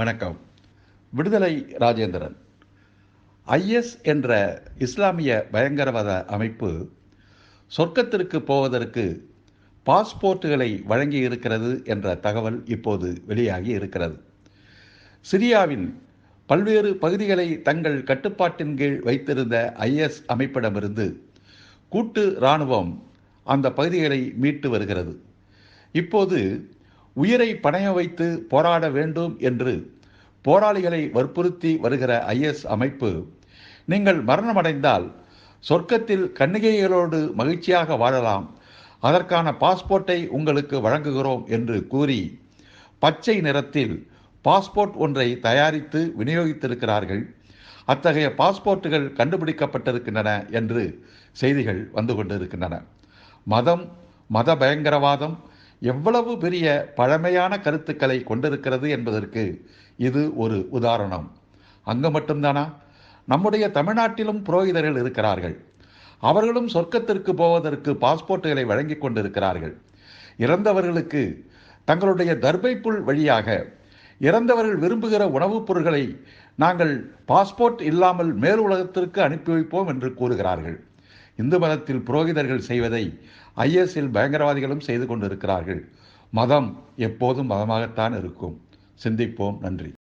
வணக்கம். விடுதலை ராஜேந்திரன். ஐஎஸ் என்ற இஸ்லாமிய பயங்கரவாத அமைப்பு சொர்க்கத்திற்கு போவதற்கு பாஸ்போர்ட்டுகளை வழங்கி இருக்கிறது என்ற தகவல் இப்போது வெளியாகி இருக்கிறது. சிரியாவின் பல்வேறு பகுதிகளை தங்கள் கட்டுப்பாட்டின் கீழ் வைத்திருந்த ஐஎஸ் அமைப்பிடமிருந்து கூட்டு இராணுவம் அந்த பகுதிகளை மீட்டு வருகிறது. இப்போது உயிரை பணைய வைத்து போராட வேண்டும் என்று போராளிகளை வற்புறுத்தி வருகிற ஐஎஸ் அமைப்பு நீங்கள் மரணமடைந்தால் சொர்க்கத்தில் கன்னிகைகளோடு மகிழ்ச்சியாக வாழலாம். அதற்கான பாஸ்போர்ட்டை உங்களுக்கு வழங்குகிறோம் என்று கூறி பச்சை நிறத்தில் பாஸ்போர்ட் ஒன்றை தயாரித்து விநியோகித்திருக்கிறார்கள். அத்தகைய பாஸ்போர்ட்டுகள் கண்டுபிடிக்கப்பட்டிருக்கின்றன என்று செய்திகள் வந்து கொண்டிருக்கின்றன. மதம் மத பயங்கரவாதம் எவ்வளவு பெரிய பழமையான கருத்துக்களை கொண்டிருக்கிறது என்பதற்கு இது ஒரு உதாரணம். அங்கு மட்டும்தானா? நம்முடைய தமிழ்நாட்டிலும் புரோகிதர்கள் இருக்கிறார்கள். அவர்களும் சொர்க்கத்திற்கு போவதற்கு பாஸ்போர்ட்டுகளை வழங்கி கொண்டிருக்கிறார்கள். இறந்தவர்களுக்கு தங்களுடைய தர்பைப்புள் வழியாக இறந்தவர்கள் விரும்புகிற உணவுப் பொருட்களை நாங்கள் பாஸ்போர்ட் இல்லாமல் மேல் உலகத்திற்கு அனுப்பி வைப்போம் என்று கூறுகிறார்கள். இந்து மதத்தில் புரோகிதர்கள் செய்வதை ஐஎஸ்எல் பயங்கரவாதிகளும் செய்து கொண்டிருக்கிறார்கள். மதம் எப்போதும் மதமாகத்தான் இருக்கும். சிந்திப்போம். நன்றி.